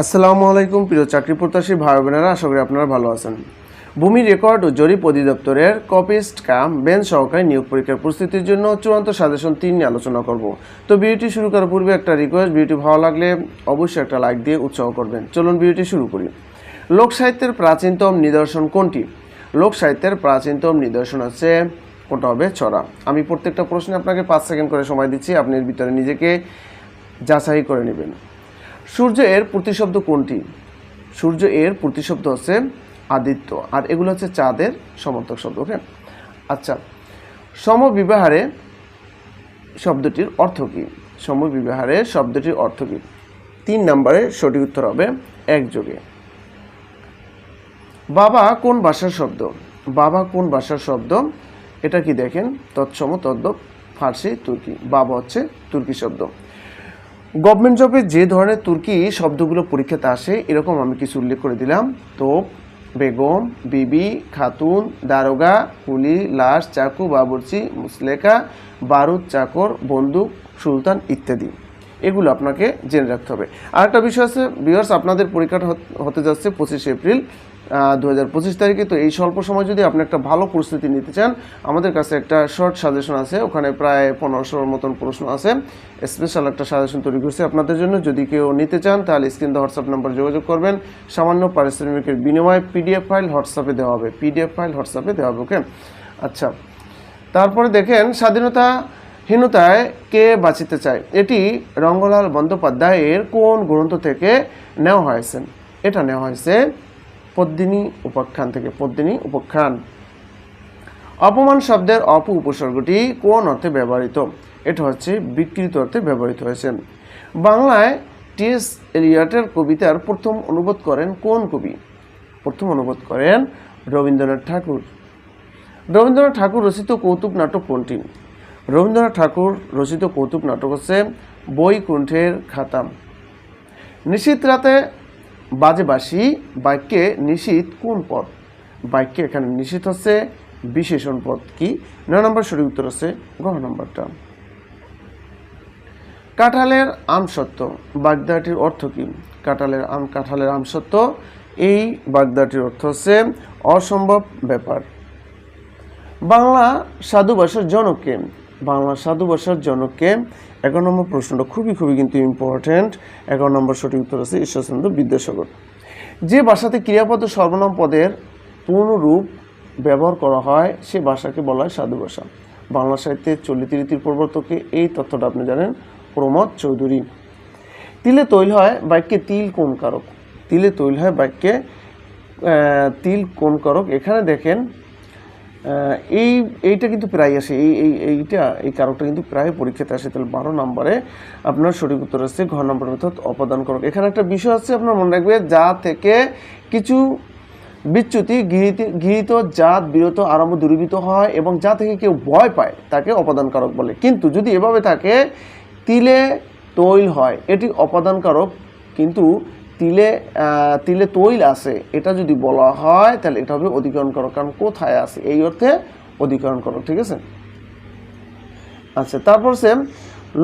আসসালামু আলাইকুম, প্রিয় চাকরি প্রত্যাশী ভাই বোনেরা, আশা করি আপনারা ভালো আছেন। ভূমি রেকর্ড ও জরিপ অধিদপ্তরের কপিস্ট কাম বেঞ্চ সহকারী নিয়োগ পরীক্ষার প্রস্তুতির জন্য চূড়ান্ত সাজেশন তিন নিয়ে আলোচনা করব। তো ভিডিওটি শুরু করার পূর্বে একটা রিকোয়েস্ট ভিডিওটি ভালো লাগলে অবশ্যই একটা লাইক দিয়ে উৎসাহ করবেন। চলুন ভিডিওটি শুরু করি। লোক সাহিত্যের প্রাচীনতম নিদর্শন কোনটি? লোক সাহিত্যের প্রাচীনতম নিদর্শন হচ্ছে, কোনটা হবে? ছড়া। আমি প্রত্যেকটা প্রশ্নে আপনাকে পাঁচ সেকেন্ড করে সময় দিচ্ছি, আপনি এর ভিতরে নিজেকে যাচাই করে নেবেন। সূর্য এর প্রতিশব্দ কোনটি? সূর্য এর প্রতিশব্দ হচ্ছে আদিত্য। আর এগুলো হচ্ছে চাঁদের সমর্থক শব্দ ওকে আচ্ছা সমবিবাহারে শব্দটির অর্থ কী? সমবিবাহারে শব্দটির অর্থ কী? তিন নম্বরে সঠিক উত্তর হবে একযোগে বাবা কোন ভাষার শব্দ? বাবা কোন ভাষার শব্দ? এটা কি দেখেন? তৎসম, তদ্ভব, ফার্সি, তুর্কি। বাবা হচ্ছে তুর্কি শব্দ। গভর্নমেন্ট জবে যে ধরনের তুর্কি শব্দগুলো পরীক্ষাতে আসে, এরকম আমি কিছু উল্লেখ করে দিলাম। তো, বেগম, বিবি, খাতুন, দারোগা, কুলি, লাশ, চাকু, বাবুর্চি, মুসলেকা, বারুদ, চাকর, বন্দুক, সুলতান ইত্যাদি। এগুলো আপনাকে জেনে রাখতে হবে। আর একটা বিষয় আছে বিয়ার্স আপনাদের পরীক্ষাটা হতে যাচ্ছে পঁচিশে এপ্রিল দু হাজার পঁচিশ তারিখে। তো এই স্বল্প সময় যদি আপনি একটা ভালো প্রস্তুতি নিতে চান, আমাদের কাছে একটা শর্ট সাজেশন আছে, ওখানে প্রায় পনেরোশোর মতন প্রশ্ন আছে। স্পেশাল একটা সাজেশন তৈরি করছি আপনাদের জন্য। যদি কেউ নিতে চান, তাহলে স্ক্রিন হোয়াটসঅ্যাপ নাম্বার যোগাযোগ করবেন। সামান্য পারিশ্রমিকের বিনিময়ে পিডিএফ ফাইল হোয়াটসঅ্যাপে দেওয়া হবে। পিডিএফ ফাইল হোয়াটসঅ্যাপে দেওয়া হবে ওকে আচ্ছা। তারপরে দেখেন, স্বাধীনতা হীনতায় কে বাঁচিতে চায়? এটি রঙ্গলাল বন্দ্যোপাধ্যায়ের কোন গ্রন্থ থেকে নেওয়া হয়েছে? এটা নেওয়া হয়েছে পদ্মিনী উপাখ্যান থেকে, পদ্মিনী উপাখ্যান। অপমান শব্দের অপ উপসর্গটি কোন অর্থে ব্যবহৃত? এটা হচ্ছে বিকৃত অর্থে ব্যবহৃত হয়েছে। বাংলায় টিএস এলিয়টের কবিতার প্রথম অনুবাদ করেন কোন কবি? প্রথম অনুবাদ করেন রবীন্দ্রনাথ ঠাকুর। রবীন্দ্রনাথ ঠাকুর রচিত কৌতুক নাটক কোনটি? রবীন্দ্রনাথ ঠাকুর রচিত কৌতুক নাটক হচ্ছে বৈকুণ্ঠের খাতাম নিশীত রাতে বাজে বাসি বাক্যে নিশীত কোন পদ? বাক্যে এখানে নিশীত হচ্ছে বিশেষণ পদ। কি? নয় নম্বর সঠিক উত্তর হচ্ছে গ নম্বরটা। কাঁঠালের আমসত্ব বাগদাটির অর্থ কি? কাঁঠালের আম, কাঁঠালের আমসত্ব এই বাগদাটির অর্থ হচ্ছে অসম্ভব ব্যাপার। বাংলা সাধু ভাষার জনককে বাংলা সাধু ভাষার জনককে এগারো নম্বর প্রশ্নটা খুবই খুবই কিন্তু ইম্পর্ট্যান্ট এগারো নম্বর সঠিক উত্তর আছে ঈশ্বরচন্দ্র বিদ্যাসাগর। যে ভাষাতে ক্রিয়াপদ সর্বনাম পদের পূর্ণ রূপ ব্যবহার করা হয়, সে ভাষাকে বলা হয় সাধু ভাষা। বাংলা সাহিত্যের চলিত রীতির প্রবর্তকে এই তথ্যটা আপনি জানেন, প্রমোদ চৌধুরী। তিলে তৈল হয় বাক্যে তিল কোন কারক। তিলে তৈল হয় বাক্যে তিল কোন কারক। এখানে দেখেন এই, এইটা কিন্তু প্রায় আসে, এই এই, এইটা, এই কারকটা কিন্তু প্রায় পরীক্ষাতে আসে। তাহলে বারো নম্বরে আপনার সঠিক উত্তর আসছে ঘ নম্বর অর্থাৎ অপদান করক এখানে একটা বিষয় আছে, আপনার মনে রাখবে, যা থেকে কিছু বিচ্যুতি গৃহীত গৃহীত জাত বিরত, আরম্ভ, দূরীভূত হয় এবং যা থেকে কেউ ভয় পায়, তাকে অপাদানকারক বলে। কিন্তু যদি এভাবে থাকে, তিলে তৈল হয়, এটি অপাদানকারক, কিন্তু তিলে তিলে তৈল আছে, এটা যদি বলা হয়, তাহলে এটা হবে অধিকরণ করক কারণ কোথায় আছে? এই অর্থে অধিকরণ করক ঠিক আছে? আচ্ছা তারপর সে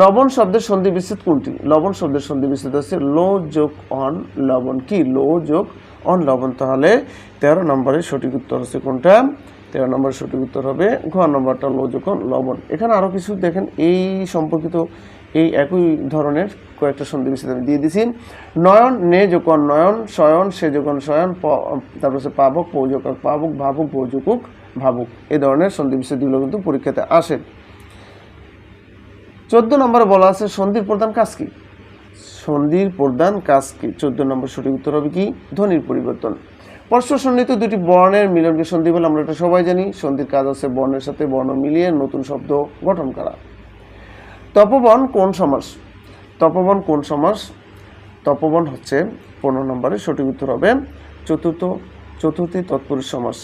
লবণ শব্দের সন্ধি বিচ্ছেদ কোনটি? লবণ শব্দের সন্ধি বিচ্ছেদ হচ্ছে লো যোগ অন লবণ কি? লো যোগ অন লবণ, তাহলে তেরো নম্বরের সঠিক উত্তর হচ্ছে কোনটা? তেরো নম্বরের সঠিক উত্তর হবে ঘ নম্বরটা লো যোগ অন লবণ। এখানে আরও কিছু দেখেন, এই সম্পর্কিত এই একই ধরনের কয়েকটা সন্ধি বিচ্ছেদ আমি দিয়ে দিছি। নয়ন নে যখন নয়ন, শয়ন সে যখন শয়ন তারপর হচ্ছে পাবক পৌযোকক পাবক, ভাবুক পৌযোকুক ভাবুক। এই ধরনের সন্ধি বিচ্ছেদগুলো কিন্তু পরীক্ষাতে আসে। চোদ্দ নম্বরে বলা আছে সন্ধির প্রধান কাজ কি? সন্ধির প্রধান কাজ কি? চোদ্দ নম্বর সঠিক উত্তর হবে কি? ধ্বনির পরিবর্তন। পরস্পর সন্নিহিত দুটি বর্ণের মিলনকে সন্ধি বলে, আমরা এটা সবাই জানি। সন্ধির কাজ হচ্ছে বর্ণের সাথে বর্ণ মিলিয়ে নতুন শব্দ গঠন করা। তপবন কোন সমাস? তপবন কোন সমাস? তপবন হচ্ছে পনেরো নম্বরে সঠিক উত্তর হবে চতুর্থ, চতুর্থী তৎপুরুষ সমাস।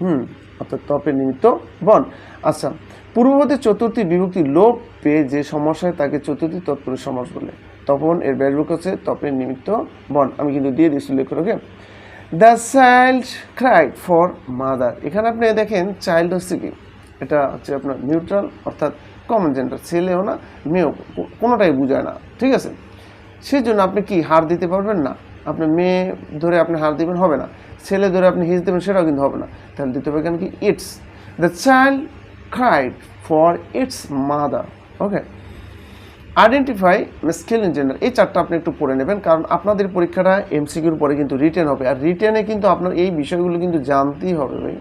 হুম, অর্থাৎ তপের নিমিত্ত বন। আচ্ছা পূর্ববর্তী চতুর্থী বিভক্তি লোপ পেয়ে যে সমাস হয় তাকে চতুর্থী তৎপুরুষ সমাস বলে। তপন এর ব্যারুক হচ্ছে তপের নিমিত্ত বন। আমি কিন্তু দিয়ে দিয়েছি okay the child cried for mother এখানে আপনি দেখেন চাইল্ড হচ্ছে কি? এটা হচ্ছে আপনার নিউট্রাল অর্থাৎ কমন জেন্ডার ছেলেও না, মেয়েও কোনোটাই বোঝায় না, ঠিক আছে? সেই জন্য আপনি কি, হার দিতে পারবেন না? আপনি মেয়ে ধরে আপনি হার দিবেন হবে না, ছেলে ধরে আপনি হিজ দেবেন সেটাও কিন্তু হবে না। তাহলে দিতে হবে এখানে কি? It's the child cried for its mother okay identify skill gender এই চারটা আপনি একটু পড়ে নেবেন, কারণ আপনাদের পরীক্ষাটা এমসিকিউর পরে কিন্তু রিটেন হবে। আর রিটেনে কিন্তু আপনার এই বিষয়গুলো কিন্তু জানতেই হবে ভাই।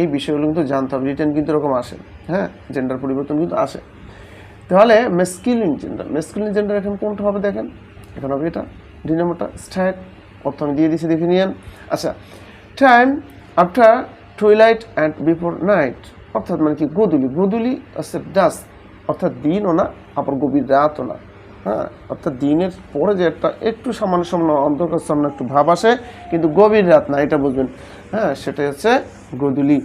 এই বিষয়গুলো কিন্তু জানতে হবে। রিটেন কিন্তু এরকম আসে হ্যাঁ জেন্ডার পরিবর্তন কিন্তু আসে। তাহলে মেসকিলিন জেন্ডার মেসকিলিন জেন্ডার এখন কোনটা হবে দেখেন? এখন হবে এটা। দুই নম্বরটা স্ট্যাট অর্থ আমি দিয়ে দিয়েছি দেখে নিয়েন। আচ্ছা time after twilight and before night অর্থাৎ মানে কি? গোধূলি। গোধূলি আছে ডাস্ট অর্থাৎ দিনও না, আবার গভীর রাতও না। হ্যাঁ অর্থাৎ দিনের পরে যে একটা একটু সামান্য সামান্য অন্ধকার সামনে একটু ভাব আসে, কিন্তু গভীর রাত না, এটা বুঝবেন। হ্যাঁ সেটা হচ্ছে গোধূলি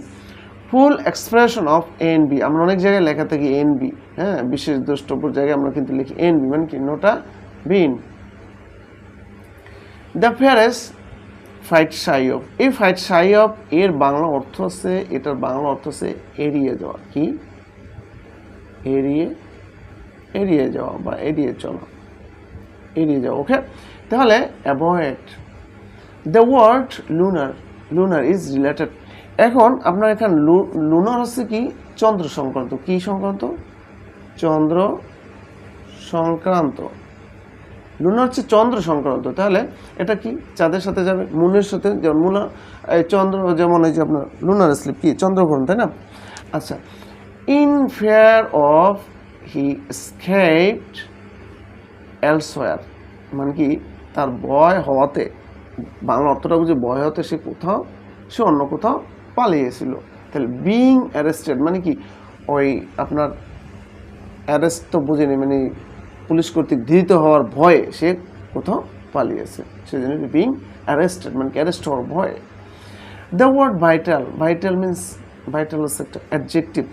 full expression of N B আমরা অনেক জায়গায় লেখা থাকি এন বি হ্যাঁ বিশেষ দ্রষ্টব্যর জায়গায় আমরা কিন্তু লিখি এন বি মানে কি? Nota bene. The phrase fight shy of এই ফাইট সাই অফ এর বাংলা অর্থ হচ্ছে, এটার বাংলা অর্থ হচ্ছে এড়িয়ে যাওয়া। কি? এড়িয়ে এড়িয়ে যাওয়া বা এড়িয়ে চলা। এড়িয়ে যাওয়া ওকে তাহলে avoid the word lunar lunar is related এখন আপনার এখানে লুনার হচ্ছে কি? চন্দ্র সংক্রান্ত। কি সংক্রান্ত? চন্দ্র সংক্রান্ত। লুনার হচ্ছে চন্দ্র সংক্রান্ত। তাহলে এটা কি? চাঁদের সাথে যাবে, মুনের সাথে। যেমন মুনা চন্দ্র, যেমন এই যে আপনার লুনার স্লিপ কি? চন্দ্রগ্রহণ, তাই না? আচ্ছা in fear of he escaped elsewhere মানে কি? তার ভয় হওয়াতে, বাংলা অর্থটা বুঝে ভয় হতে সে কোথাও, সে অন্য কোথাও পালিয়েছিল। তাহলে বিং অ্যারেস্টেড মানে কি? ওই আপনার অ্যারেস্ট তো বুঝেনি মানে পুলিশ কর্তৃক ধৃত হওয়ার ভয়ে সে কোথাও পালিয়েছে। সেজন্য বিং অ্যারেস্টেড মানে কি অ্যারেস্ট হওয়ার ভয়ে। The word vital vital means vital হচ্ছে একটা অ্যাডজেক্টিভ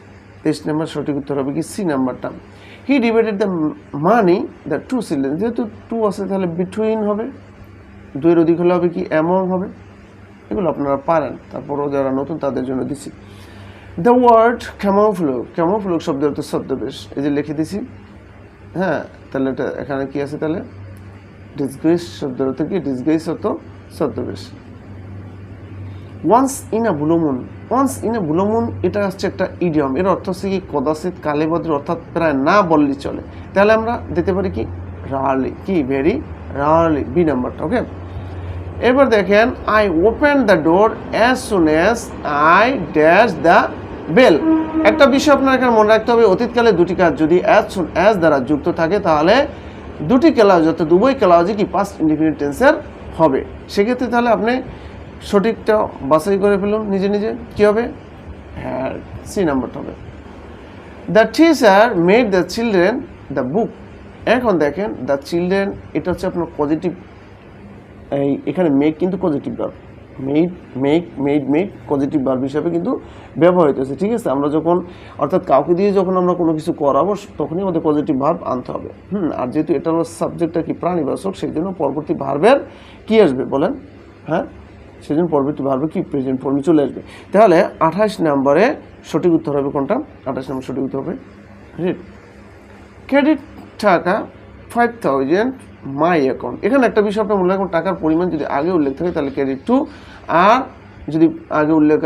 তেইশ নাম্বার, সঠিক উত্তর হবে কি সি নাম্বারটা। He divided the money the two children যেহেতু টু আছে তাহলে বিটুইন হবে, দুইয়ের অধিক হলে হবে কি এমন হবে। এগুলো আপনারা পারেন, তারপরও যারা নতুন তাদের জন্য দিছি। দ্য ওয়ার্ড ক্যামোফ্লুক ক্যামোফ্লুক শব্দের অর্থ ছদ্মবেশ, এই যে লিখে দিছি। হ্যাঁ তাহলে এটা এখানে কি আছে তাহলে? ডিসগ্রেস শব্দের অর্থ কি? ডিসগ্রেস অর্থ ছদ্মবেশ। Once in a blue moon once in blue moon এটা হচ্ছে একটা ইডিয়ম এর অর্থ হচ্ছে কি, কদাচিৎ কালেবদ্র অর্থাৎ প্রায় না বললেই চলে। তাহলে আমরা দিতে পারি কি রার্লি কি ভেরি রার্লি বি নাম্বারটা ওকে এবার দেখেন I open the door as soon as I dash the bell একটা বিষয় আপনার এখানে মনে রাখতে হবে, অতীতকালে দুটি কাজ, যদি অ্যাজ সুন অ্যাজ দ্বারা যুক্ত থাকে, তাহলে দুটি কেলাউজ অর্থাৎ দুবই কেলাউজই কি পাস্ট ইন্ডিফিনিট টেন্সের হবে। সেক্ষেত্রে তাহলে আপনি সঠিকটা বাছাই করে ফেলুন নিজে নিজে। কী হবে? হ্যাঁ সি নাম্বারটা হবে। The teacher made the children the book এখন দেখেন দ্য চিলড্রেন এটা হচ্ছে আপনার পজিটিভ এই এখানে মেক কিন্তু positive verb made make made made positive verb হিসাবে কিন্তু ব্যবহৃত হচ্ছে ঠিক আছে? আমরা যখন, অর্থাৎ কাউকে দিয়ে যখন আমরা কোনো কিছু করাবো, তখনই আমাদের পজিটিভ ভার্ব আনতে হবে। হুম, আর যেহেতু এটা হলো সাবজেক্টটা কি প্রাণীবাচক সেই জন্য পরবর্তী ভার্বের কী আসবে বলেন? হ্যাঁ? সেই জন্য পরবর্তী ভার্বে কি প্রেজেন্ট ফর্মে চলে আসবে? তাহলে আঠাশ নম্বরে সঠিক উত্তর হবে কোনটা? আঠাশ নম্বর সঠিক উত্তর হবে read credit taka five thousand my account এখানে একটা বিষয় আপনার রাখুন টাকার পরিমাণ যদি আগে উল্লেখ থাকে, তাহলে ক্রেডিট টু আর যদি আগে উল্লেখ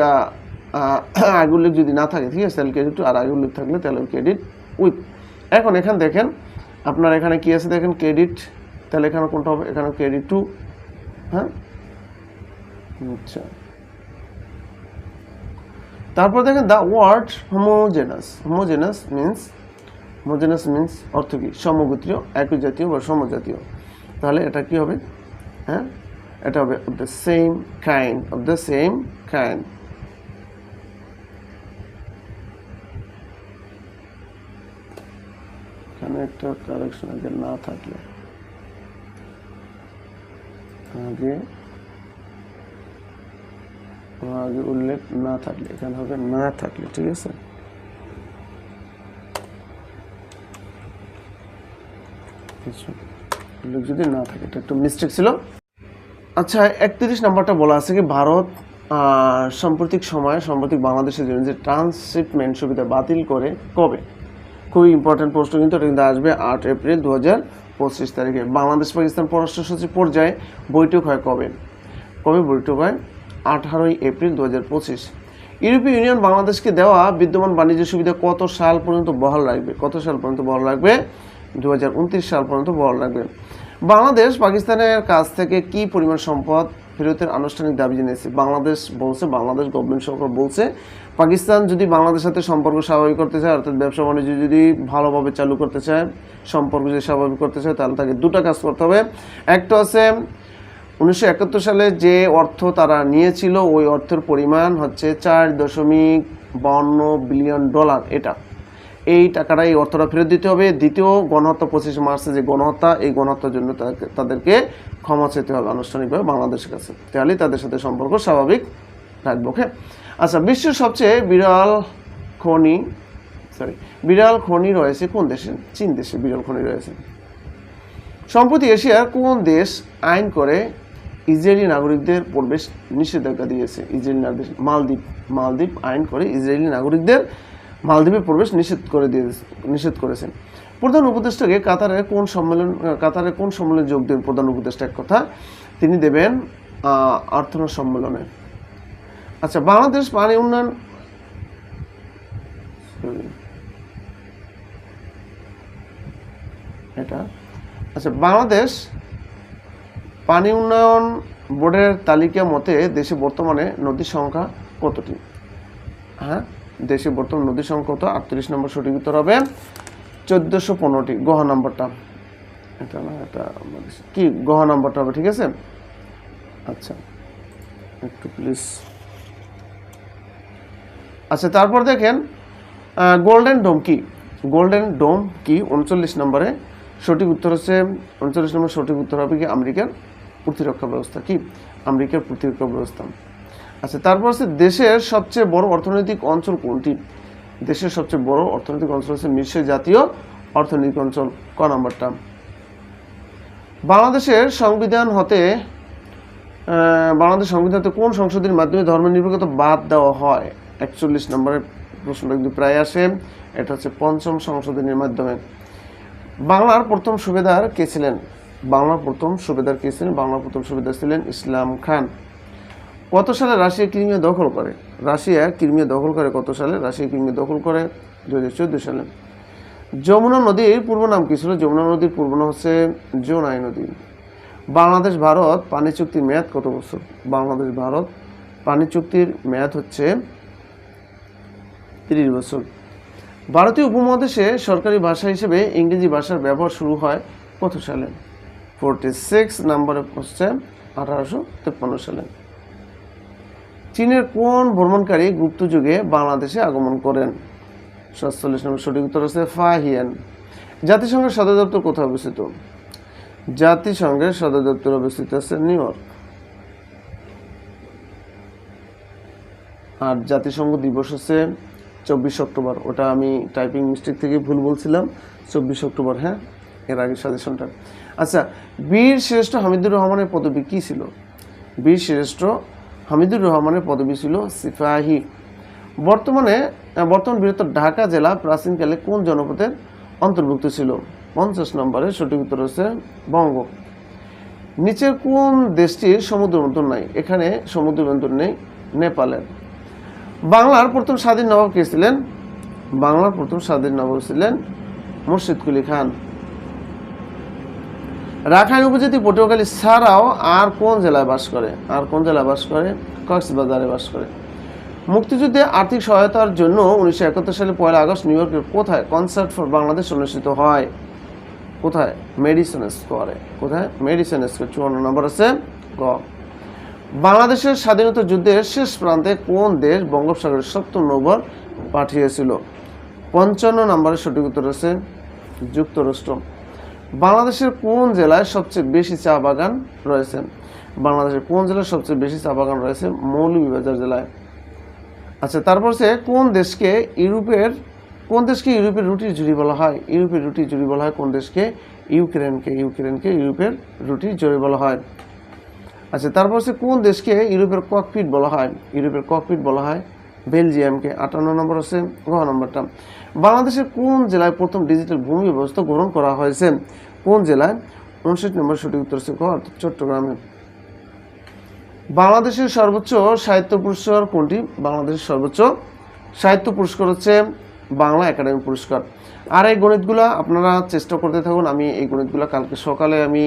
আগে উল্লেখ যদি না থাকে, ঠিক আছে, তাহলে ক্রেডিট টু আর আগে উল্লেখ থাকলে তাহলে ক্রেডিট উইথ এখন এখানে দেখেন, আপনার এখানে কি আছে দেখেন? ক্রেডিট তাহলে এখানে কোনটা হবে? এখানে ক্রেডিট টু হ্যাঁ? আচ্ছা তারপর দেখেন the word homogeneous homogeneous means homogeneous means অর্থ কি? সমগোত্রীয় একই জাতীয় বা সমজাতীয়। তাহলে এটা কি হবে? হ্যাঁ? এটা হবে of the same kind of the same kind এখানে একটা কারেকশন আগে না থাকলে। আগে আগে উল্লেখ না থাকলে, এখানে হবে না থাকলে, ঠিক আছে? উল্লেখ যদি না থাকে এটা একটু মিস্টেক ছিল। আচ্ছা একত্রিশ নাম্বারটা বলা আছে কি, ভারত সাম্প্রতিক সময়ে, সাম্প্রতিক বাংলাদেশের জন্য যে ট্রান্সশিপমেন্ট সুবিধা বাতিল করে, কবে? খুবই ইম্পর্টেন্ট প্রশ্ন, কিন্তু এটা কিন্তু আসবে আট এপ্রিল দু হাজার পঁচিশ তারিখে। বাংলাদেশ পাকিস্তান পররাষ্ট্র সচিব পর্যায়ে বৈঠক হয় কবে? কবে বৈঠক হয়? আঠারোই এপ্রিল দু হাজার পঁচিশ। ইউরোপীয় ইউনিয়ন বাংলাদেশকে দেওয়া বিদ্যমান বাণিজ্য সুবিধা কত সাল পর্যন্ত বহাল রাখবে? কত সাল পর্যন্ত বহাল রাখবে? দু হাজার উনত্রিশ সাল পর্যন্ত বহাল রাখবে। বাংলাদেশ পাকিস্তানের কাছ থেকে কি পরিমাণ সম্পদ ফেরতের আনুষ্ঠানিক দাবি জানিয়েছে? বাংলাদেশ বলছে, বাংলাদেশ গভর্নমেন্ট সরকার বলছে, পাকিস্তান যদি বাংলাদেশের সাথে সম্পর্ক স্বাভাবিক করতে চায়, অর্থাৎ ব্যবসা বাণিজ্য যদি ভালোভাবে চালু করতে চায়, সম্পর্ক যদি স্বাভাবিক করতে চায়, তাহলে তাকে দুটা কাজ করতে হবে। একটা হচ্ছে উনিশশো একাত্তর সালে যে অর্থ তারা নিয়েছিল, ওই অর্থের পরিমাণ হচ্ছে চার দশমিক বান্ন বিলিয়ন ডলার এটা। এই টাকাটা এই অর্থটা ফেরত দিতে হবে। দ্বিতীয় গণহত্যা পঁচিশে মার্চে যে গণহত্যা, এই গণহত্যার জন্য তাদেরকে- ক্ষমা চেতে হবে আনুষ্ঠানিকভাবে বাংলাদেশের কাছে। তাহলেই তাদের সাথে সম্পর্ক স্বাভাবিক রাখব ওকে? আচ্ছা বিশ্বের সবচেয়ে বিরল খনি সরি বিরল খনি রয়েছে কোন দেশে? চীন দেশে বিরল খনি রয়েছে। সম্প্রতি এশিয়ার কোন দেশ আইন করে ইসরায়েলি নাগরিকদের প্রবেশ নিষেধাজ্ঞা দিয়েছে। ইসরায়েলি নাগরিক মালদ্বীপ মালদ্বীপ আইন করে ইসরায়েলি নাগরিকদের মালদ্বীপে প্রবেশ নিষেধ করে দিয়ে নিষেধ করেছেন। প্রধান উপদেষ্টাকে কাতারের কোন সম্মেলন কাতারের কোন সম্মেলনে যোগ দেবেন প্রধান উপদেষ্টা? এক কথা, তিনি দেবেন আর্থনা সম্মেলনে। আচ্ছা বাংলাদেশ পানি উন্নয়ন এটা? আচ্ছা বাংলাদেশ পানি উন্নয়ন বোর্ডের তালিকা মতে দেশে বর্তমানে নদীর সংখ্যা কতটি? হ্যাঁ দেশে বর্তমান নদীর সংখ্যা কত? আটত্রিশ নম্বর সঠিক উত্তর হবে চোদ্দোশো পনেরোটি, গহ নম্বরটা। এটা না, এটা কি, গহ নম্বরটা হবে, ঠিক আছে? আচ্ছা একটু প্লিজ আচ্ছা তারপর দেখেন গোল্ডেন ডোম কি? গোল্ডেন ডোম কি? উনচল্লিশ নম্বরে সঠিক উত্তর হচ্ছে উনচল্লিশ নম্বর সঠিক উত্তর হবে কি? আমেরিকার প্রতিরক্ষা ব্যবস্থা কি? আমেরিকার প্রতিরক্ষা ব্যবস্থা। আচ্ছা তারপর হচ্ছে দেশের সবচেয়ে বড় অর্থনৈতিক অঞ্চল কোনটি? দেশের সবচেয়ে বড় অর্থনৈতিক অঞ্চল হচ্ছে মিশ্র জাতীয় অর্থনৈতিক অঞ্চল। ক নাম্বারটা? বাংলাদেশের সংবিধান হতে বাংলাদেশ সংবিধান হতে কোন সংশোধনীর মাধ্যমে ধর্মের নিরপেক্ষতা বাদ দেওয়া হয়? একচল্লিশ নম্বরের প্রশ্নটা কিন্তু প্রায় আসে। এটা হচ্ছে পঞ্চম সংশোধনীর মাধ্যমে। বাংলার প্রথম সুবেদার কে ছিলেন? বাংলার প্রথম সুবেদার কে ছিলেন? বাংলার প্রথম সুবেদার ছিলেন ইসলাম খান। কত সালে রাশিয়া ক্রিমিয়া দখল করে? রাশিয়া ক্রিমিয়া দখল করে কত সালে? রাশিয়া ক্রিমিয়া দখল করে দু হাজার চোদ্দ সালে। যমুনা নদীর পূর্ব নাম কি ছিল? যমুনা নদীর পূর্ব নাম হচ্ছে জোনাই নদী। বাংলাদেশ, ভারত, পানি চুক্তির মেয়াদ কত বছর? বাংলাদেশ, ভারত, পানি চুক্তির মেয়াদ হচ্ছে তিরিশ বছর। ভারতীয় উপমহাদেশে সরকারি ভাষা হিসেবে ইংরেজি ভাষার ব্যবহার শুরু হয় কত সালে? ফোরটি সিক্স নম্বরে হচ্ছে আঠারোশো সালে। চীনের কোন ভ্রমণকারী গুপ্ত যুগে বাংলাদেশে আগমন করেন? সাতচল্লিশ নম্বর সঠিক উত্তর হচ্ছে ফাহিয়ান। জাতিসংঘের সদর দপ্তর কোথায় অবস্থিত? জাতিসংঘের সদর দপ্তর অবস্থিত আছে নিউ ইয়র্ক। আর জাতিসংঘ দিবস হচ্ছে চব্বিশ অক্টোবর। ওটা আমি টাইপিং মিস্টেক থেকে ভুল বলছিলাম। চব্বিশ অক্টোবর হ্যাঁ? এর আগে সাজেশনটা। আচ্ছা বীর শ্রেষ্ঠ হামিদুর রহমানের পদবী কী ছিল? বীর শ্রেষ্ঠ হামিদুর রহমানের পদবী ছিল সিপাহী। বর্তমানে বর্তমান বৃহত্তর ঢাকা জেলা প্রাচীনকালে কোন জনপদের অন্তর্ভুক্ত ছিল? পঞ্চাশ নম্বরে সঠিক উত্তর হচ্ছে বঙ্গ। নিচের কোন দেশটির সমুদ্র বন্দর নাই? এখানে সমুদ্র নেই, নেপালের। বাংলার প্রথম স্বাধীন নবাব কে ছিলেন? বাংলার প্রথম স্বাধীন নবাব ছিলেন মুর্শিদ কুলি খান। রাখাইন উপজাতি পটুয়াখালী ছাড়াও আর কোন জেলায় বাস করে? আর কোন জেলায় বাস করে? কক্সবাজারে বাস করে। মুক্তিযুদ্ধে আর্থিক সহায়তার জন্য উনিশশো একাত্তর সালে পয়লা আগস্ট নিউ ইয়র্কের কোথায় কনসার্ট ফর বাংলাদেশ অনুষ্ঠিত হয়? কোথায়? মেডিসিন স্কোয়ারে। কোথায়? Medicine square. চুয়ান্ন নম্বর আছে গ। বাংলাদেশের স্বাধীনতা যুদ্ধের শেষ প্রান্তে কোন দেশ বঙ্গোপসাগরের সপ্তম নৌবর পাঠিয়েছিল? পঞ্চান্ন নম্বরের সঠিক উত্তর আছে যুক্তরাষ্ট্র। বাংলাদেশের কোন জেলায় সবচেয়ে বেশি চা বাগান রয়েছে? বাংলাদেশের কোন জেলায় সবচেয়ে বেশি চা বাগান রয়েছে? মৌলভীবাজার জেলায়। আচ্ছা তারপর সে কোন দেশকে ইউরোপের, কোন দেশকে ইউরোপের রুটির জুড়ি বলা হয়? ইউরোপের রুটির জুড়ি বলা হয় কোন দেশকে? ইউক্রেনকে ইউক্রেনকে ইউরোপের রুটির জুড়ি বলা হয়। আচ্ছা তারপর সে কোন দেশকে ইউরোপের ককপিট বলা হয়? ইউরোপের ককপিট বলা হয় বেলজিয়ামকে। আটান্ন নম্বর আছে ঘ নম্বরটা। বাংলাদেশের কোন জেলায় প্রথম ডিজিটাল ভূমি ব্যবস্থা গ্রহণ করা হয়েছে? কোন জেলায়? উনষাট নম্বর সঠিক উত্তর অর্থাৎ চট্টগ্রামে। বাংলাদেশের সর্বোচ্চ সাহিত্য পুরস্কার কোনটি? বাংলাদেশের সর্বোচ্চ সাহিত্য পুরস্কার হচ্ছে বাংলা একাডেমি পুরস্কার। আর এই গণিতগুলো আপনারা চেষ্টা করতে থাকুন, আমি এই গণিতগুলো কালকে সকালে আমি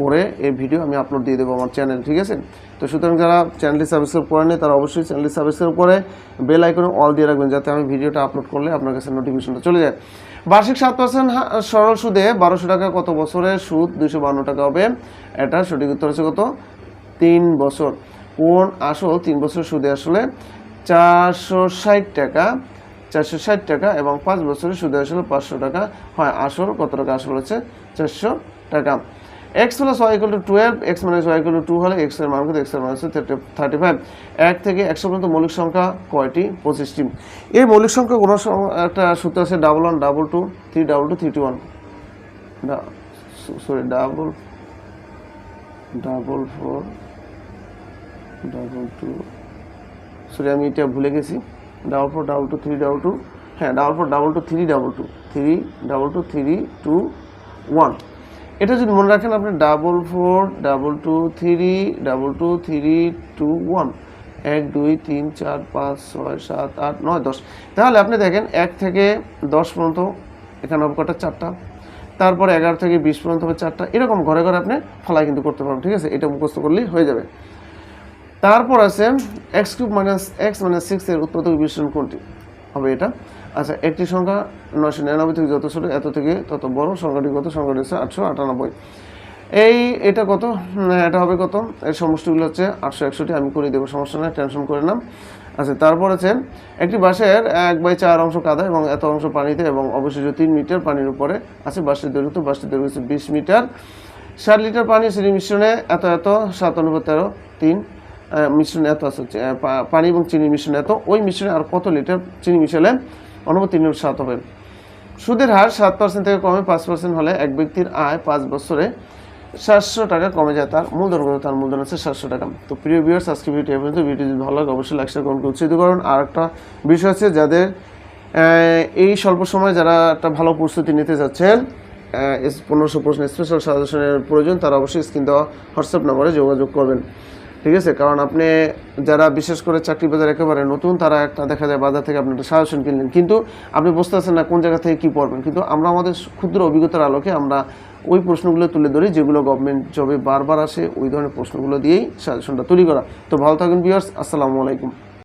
করে এই ভিডিও আমি আপলোড দিয়ে দেবো আমার চ্যানেল, ঠিক আছে? তো সুতরাং যারা চ্যানেলটি সাবস্ক্রাইব করেনি তারা অবশ্যই চ্যানেলটি সাবস্ক্রাইব করে বেল আইকনে অল দিয়ে রাখবেন যাতে আমি ভিডিওটা আপলোড করলে আপনার কাছে নোটিফিকেশনটা চলে যায়। বার্ষিক সাত পার্সেন্ট সরল সুদে বারোশো টাকা কত বছরের সুদ? দুশো বান্ন টাকা হবে। এটা সঠিক উত্তর হচ্ছে কত? তিন বছর। কোন আসল তিন বছর সুদে আসলে চারশো ষাট টাকা, চারশো ষাট টাকা এবং পাঁচ বছরের সুদে আসলে পাঁচশো টাকা হয়। আসল কত টাকা? আসল হচ্ছে চারশো টাকা। X plus Y equal to twelve X minus Y equal to two হলে এক্সের মান কত এক্সের মান হচ্ছে থার্টি ফাইভ এক থেকে একশো পর্যন্ত মৌলিক সংখ্যা কয়টি? পঁচিশটি। এই মৌলিক সংখ্যা কোনো একটা সূত্র আছে double one double two three double two three two one sorry double double four double two sorry আমি এটা ভুলে গেছি। Double four double two three double two হ্যাঁ double four double two three double two three double two three two one এটা যদি মনে রাখেন আপনি double four double two three double two three two one এক, দুই, তিন, চার, পাঁচ, ছয়, সাত, আট, নয়, দশ। তাহলে আপনি দেখেন এক থেকে দশ পর্যন্ত এখানে হবে কটা চারটা। তারপরে এগারো থেকে বিশ পর্যন্ত হবে চারটা। এরকম ঘরে ঘরে আপনি ফলাই কিন্তু করতে পারবেন, ঠিক আছে? এটা মুখস্থ করলেই হয়ে যাবে। তারপর আছে x cube minus x minus six এর উৎপাদক বিশ্লেষণ কোনটি? হবে এটা। আচ্ছা একটি সংখ্যা নয়শো নিরানব্বই থেকে যত ছোট, এত থেকে তত বড়। সংখ্যাটি কত? সংখ্যাটি হচ্ছে আটশো আটানব্বই। এই, এটা কত? এটা হবে কত? এর সমষ্টিগুলো হচ্ছে আটশো একষট্টি। আমি করে দেবো, সমস্যা নেই, টেনশন করে নাম আচ্ছা তারপর আছে একটি বাঁশের এক বাই চার অংশ কাদা এবং এত অংশ পানিতে এবং অবশিষ্ট তিন মিটার পানির উপরে আছে বাঁশের দৈর্ঘ্য। বাঁশের দৈর্ঘ্য হচ্ছে বিশ মিটার। ষাট লিটার পানি চিনি মিশ্রণে এত এত, সাত অনুপাত তেরো, তিন। মিশ্রণে এত আছে পানি এবং চিনি মিশ্রণে এত। ওই মিশ্রণে আর কত লিটার চিনি মিশালে? অনুপাত সাত হবে। সুদের হার সাত পার্সেন্ট থেকে কমে পাঁচ পার্সেন্ট হলে এক ব্যক্তির আয় পাঁচ বছরে সাতশো টাকা কমে যায়। তার মূলধন কত তার মূলধন আছে সাতশো টাকা। তো প্রিয় ভিউয়ার্স আজকে ভিডিও পর্যন্ত। ভিডিও যদি ভালো লাগে, অবশ্যই লাইক শেয়ার কমেন্ট উৎসাহিত করুন। আর একটা বিষয় আছে, যাদের এই স্বল্প সময় যারা একটা ভালো প্রস্তুতি নিতে যাচ্ছেন পনেরোশো প্রশ্ন স্পেশাল সাজেশনের প্রয়োজন, তারা অবশ্যই স্ক্রিন দেওয়া হোয়াটসঅ্যাপ নম্বরে যোগাযোগ করবেন। ঠিক আছে? কারণ আপনি যারা বিশেষ করে চাকরি বাজার একেবারে নতুন, তারা একটা দেখা যায় বাজার থেকে আপনি একটা সাজেশন কিনলেন। কিন্তু আপনি বুঝতে পারছেন না কোন জায়গা থেকে কী পড়বেন। কিন্তু আমরা আমাদের ক্ষুদ্র অভিজ্ঞতার আলোকে আমরা ওই প্রশ্নগুলো তুলে ধরি, যেগুলো গভর্নমেন্ট জবে বারবার আসে, ওই ধরনের প্রশ্নগুলো দিয়েই সাজেশনটা তৈরি করা। তো ভালো থাকুন বিয়ার্স আসসালামু আলাইকুম।